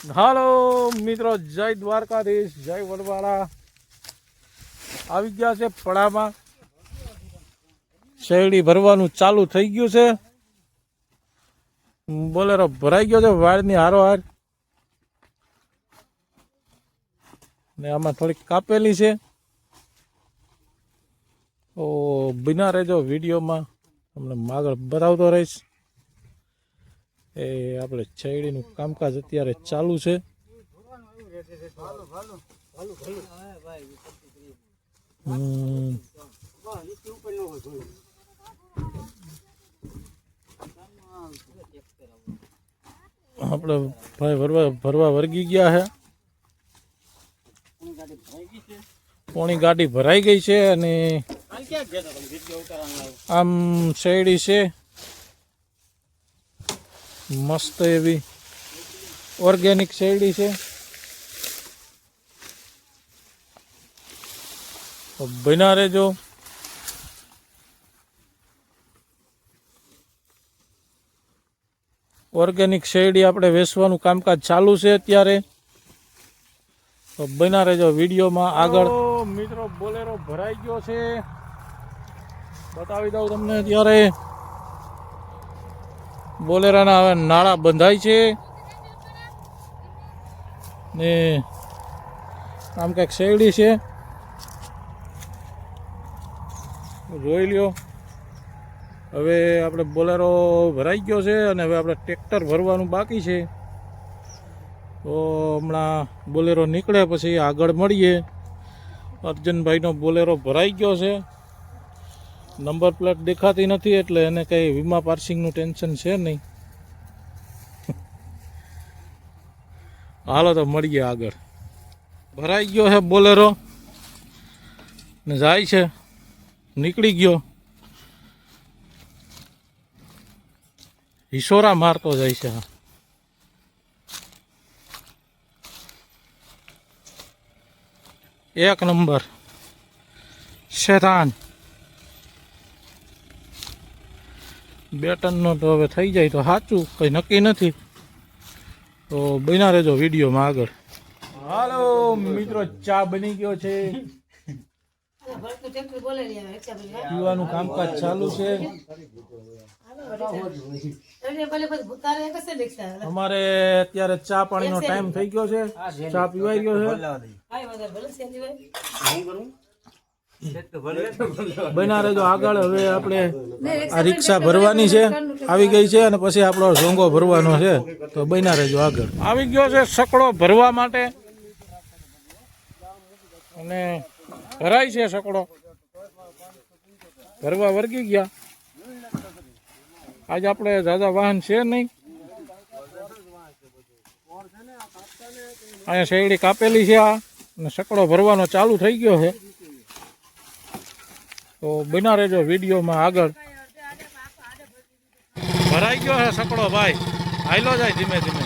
હાલો, મિત્રો, જય દ્વારકાધીશ, જય વડવાળા આવી ગયા છે પડામાં શેરડી ભરવાનું ચાલુ થઈ ગયું છે. બોલેરો ભરાઈ ગયો છે વાળની હારોહાર. ને આમાં થોડીક કાપેલી છે. ઓ, બિના રહેજો વિડીયોમાં. તમને આગળ બતાવતો રહીશ. એ આપણે છેડીનું કામકાજ અત્યારે ચાલુ છે. આપણે ભાઈ ભરવા ભરવા વર્ગી ગયા છે પોણી ગાડી ભરાઈ ગઈ છે અને આમ શેરડી છે. મસ્ત એવી ઓર્ગેનિક શેરડી છે. બના રહેજો. ઓર્ગેનિક શેરડી આપણે વેચવાનું કામકાજ ચાલુ છે અત્યારે. તો બના રહેજો વિડીયોમાં આગળ. મિત્રો બોલેરો ભરાઈ ગયો છે. બતાવી દઉં તમને અત્યારે. બોલેરાના હવે નાળા બંધાય છે. ને આમ કંઈક શેરડી છે. જોઈ લ્યો. હવે આપણે બોલેરો ભરાઈ ગયો છે અને હવે આપણે ટ્રેક્ટર ભરવાનું બાકી છે. તો હમણાં બોલેરો નીકળે પછી આગળ મળીએ. અર્જનભાઈનો બોલેરો ભરાઈ ગયો છે. નંબર પ્લેટ દેખાતી નથી એટલે એને કંઈ વીમા પાર્સિંગનું ટેન્શન છે નહીં. હાલો તો મળીએ આગળ. ભરાઈ ગયો છે બોલેરો. ને જાય છે. નીકળી ગયો. હિસોરા મારતો જાય છે. એક નંબર. શેતાન. બે ટનનો તો હવે થઈ જાય તો સાચું કંઈ નક્કી નથી. તો બના રહેજો વિડીયોમાં આગળ. હાલો મિત્રો ચા બની ગયો છે. પીવાનું કામકાજ ચાલુ છે. અમારે અત્યારે ચા પાણીનો ટાઈમ થઈ ગયો છે. ચા પીવાઈ ગયો છે. બના રહેજો આગળ હવે આપણે આ રિક્ષા ભરવાની છે. આવી ગઈ છે અને પછી આપણો ઝોંગો ભરવાનો છે. તો બના રહેજો આગળ. આવી ગયો છે સકડો ભરવા માટે. અને ભરાય છે સકડો. ભરવા વર્ગી ગયા. આજે આપણે દાદા વાહન છે નહીં. અહીંયા શેરડી કાપેલી છે આ. અને સકડો ભરવાનો ચાલુ થઈ ગયો છે. તો બના રહેજો વિડીયોમાં આગળ. ભરાઈ ગયો હે સકડો ભાઈ. હાઈલો જાય ધીમે ધીમે.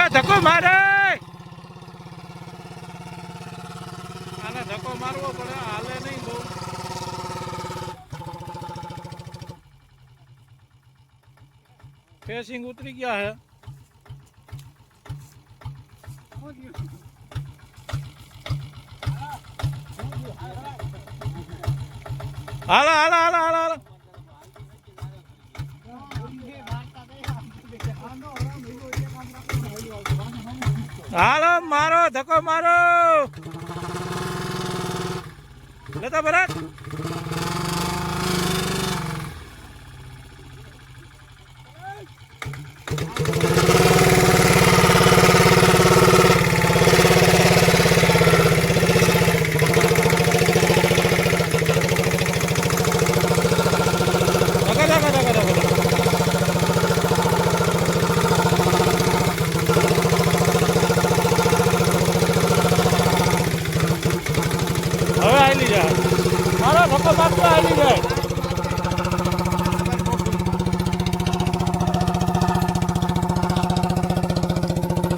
એ ધક્કો મારે! આને ધક્કો મારવો પડે, હાલે નહીં બહુ. ફેસિંગ ઉતરી ગયા છે હાલો હાલો હાલો હાલો હાલો. હાલો મારો ધક્કો મારો. લેતા ભરત ધક્કો ધક્કો ધક્કો ધક્કો હવે જાય મારા લોકો માત્ર મારતો જાય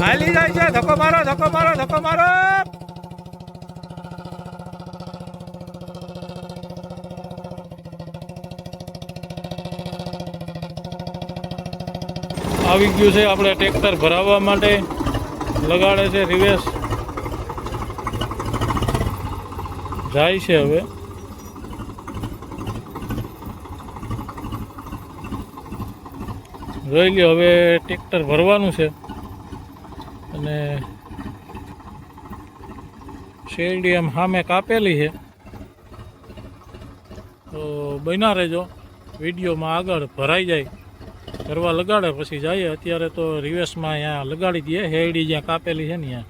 હાલી જાય છે. ધક્કો મારો ધક્કો મારો ધક્કો મારો. આવી ગયું છે. આપણે ટ્રેક્ટર ભરાવવા માટે લગાડે છે રિવેશ. જાય છે હવે. જોઈ લ્યો, હવે ટ્રેક્ટર ભરવાનું છે. અને શેરડી એમ સામે કાપેલી છે. તો બન્યા રહેજો. વિડીયોમાં આગળ ભરાઈ જાય. કરવા લગાડે, પછી જઈએ અત્યારે તો રિવેસમાં અહીંયા લગાડી દઈએ હેરડી જ્યાં કાપેલી છે ને ત્યાં.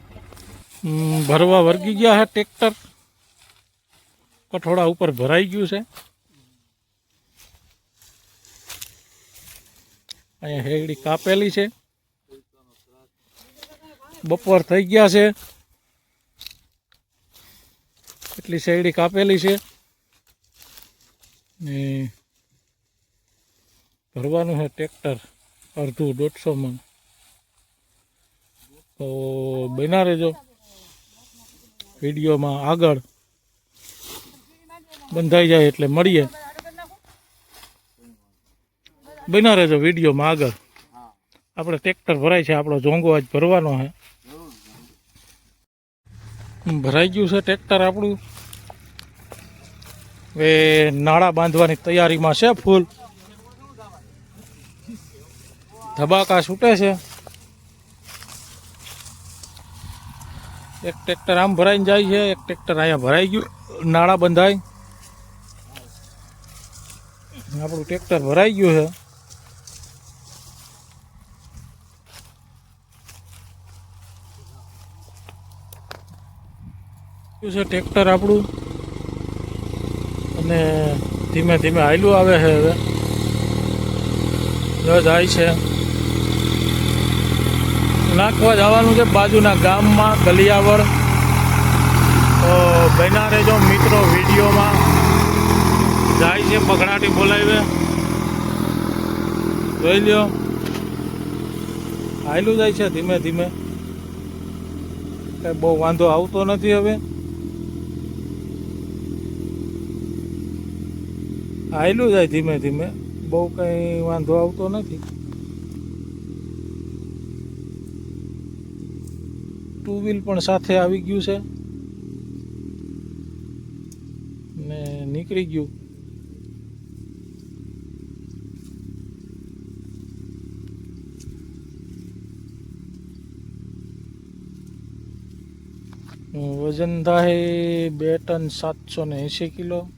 ભરવા વર્ગી ગયા છે ટ્રેક્ટર. કઠોળા ઉપર ભરાઈ ગયું છે. અહીંયા હેગડી કાપેલી છે. બપોર થઈ ગયા છે. એટલી શેરડી કાપેલી છે. ને ભરવાનું છે ટ્રેક્ટર અડધું દોઢસો મણ. તો બના રહેજો. વિડીયોમાં આગળ બંધાઈ જાય એટલે મળીએ. બના રહેજો વિડીયોમાં આગળ. આપણે ટ્રેક્ટર ભરાય છે, આપણો જોંગો આજ ભરવાનો છે. ભરાઈ ગયું છે ટ્રેક્ટર આપણું. હવે નાળા બાંધવાની તૈયારીમાં છે ફૂલ. ધબાકા છૂટે છે. એક ટ્રેક્ટર આમ ભરાઈને જાય છે, એક ટ્રેક્ટર અહીંયા ભરાઈ ગયું, નાળા બંધાય. આપણું ટ્રેક્ટર ભરાઈ ગયું છે. છે ટ્રેક્ટર આપણું. અને ધીમે ધીમે હાયલું આવે છે હવે. જાય છે. નાખવા જવાનું છે બાજુના ગામમાં ગલિયાવળ તો બન્યા રહેજો મિત્રો વિડીયોમાં. જાય છે, પગડાટી બોલાવે. જોઈ લ્યો. હાયલું જાય છે, ધીમે ધીમે. કઈ બહુ વાંધો આવતો નથી હવે. હાયલું જાય ધીમે ધીમે. બહુ કંઈ વાંધો આવતો નથી. ટુ વ્હીલ પણ સાથે આવી ગયું છે. ને નીકળી ગયું. વજન થાય બે ટન સાતસો ને એંસી કિલો.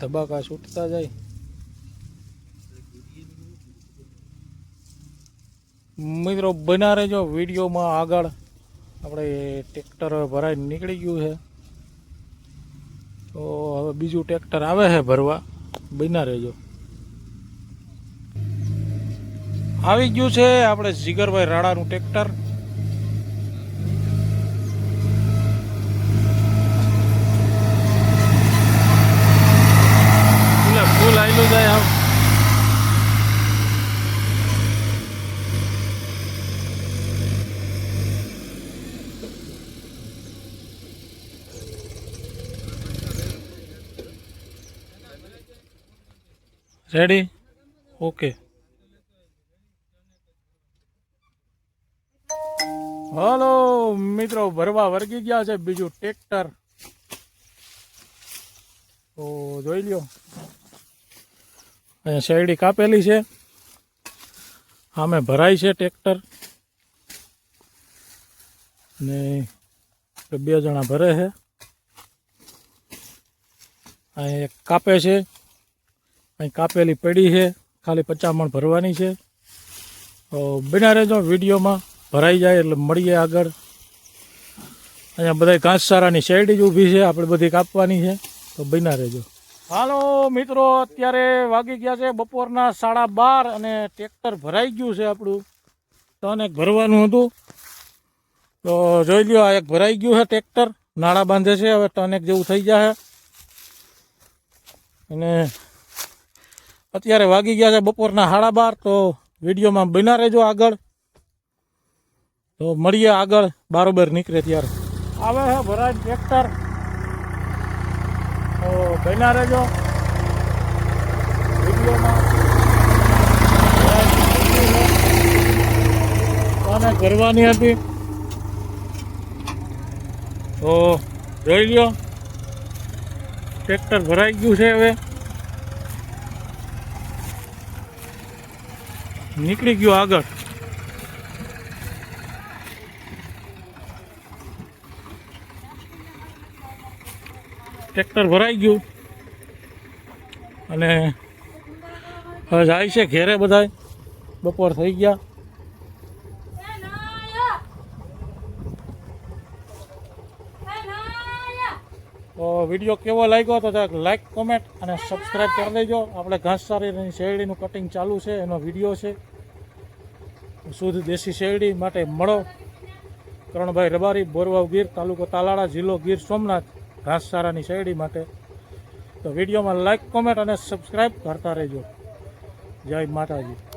ધબાકા છૂટતા જાય. મિત્રો, બના રહેજો વિડીયોમાં આગળ. આપણે ટ્રેક્ટર ભરાઈને નીકળી ગયું છે. તો હવે બીજું ટ્રેક્ટર આવે છે ભરવા. બના રહેજો. આવી ગયું છે આપણે જીગરભાઈ રાણાનું ટ્રેક્ટર ફૂલે ફૂલ આવેલું જાય આમ રેડી ઓકે હલો, મિત્રો, ભરવા વર્ગી ગયા છે બીજું ટ્રેક્ટર તો જોઈ લ્યો. અહીંયા શેરડી કાપેલી છે. આમે ભરાય છે ટ્રેક્ટર ને બે જણા ભરે છે. અહીં એક કાપે છે. અહીં કાપેલી પડી છે, ખાલી પચામણ ભરવાની છે. તો બના રહેજો વિડીયોમાં ભરાઈ જાય એટલે મળીએ આગળ. અહીંયા બધા ઘાસચારાની શેરડી જ ઊભી છે, આપણે બધી કાપવાની છે, તો બના રહેજો હાલો મિત્રો, અત્યારે વાગી ગયા છે બપોરના સાડા બાર અને ટ્રેક્ટર ભરાઈ ગયું છે આપણું. તો અને ભરવાનું હતું. તો જોઈ લ્યો, આ એક ભરાઈ ગયું છે ટ્રેક્ટર. નાળા બાંધે છે, હવે ટનેક જેવું થઈ જશે અને અત્યારે વાગી ગયા છે બપોરના સાડા બાર, તો વિડીયોમાં બના રહેજો આગળ. તો મળીએ આગળ, બારોબર નીકળે ત્યારે. આવે છે ભરાય ટ્રેક્ટર. તો બના રહેજો. વિડીયોમાં. કરવાની હતી. તો જોઈ લ્યો. ટ્રેક્ટર ભરાઈ ગયું છે હવે. નીકળી ગયો આગળ. ટ્રેક્ટર ભરાઈ ગયું. અને જાય છે ઘેરે બધાય. બપોર થઈ ગયા તો વીડિયો કેવો લાગ્યો તો જરાક લાઈક કોમેન્ટ અને સબસ્ક્રાઈબ કરી દેજો. આપણે ઘાસચારીની શેરડીનું કટિંગ ચાલુ છે, એનો વીડિયો છે. શુદ્ધ દેશી શેરડી માટે મળો. કરણભાઈ રબારી, બોરવાવ ગીર, તાલુકો તાલાળા, જિલ્લો ગીર સોમનાથ ઘાસચારાની શેરડી માટે. તો વિડીયોમાં લાઈક કોમેન્ટ અને સબસ્ક્રાઈબ કરતા રહેજો. જય માતાજી.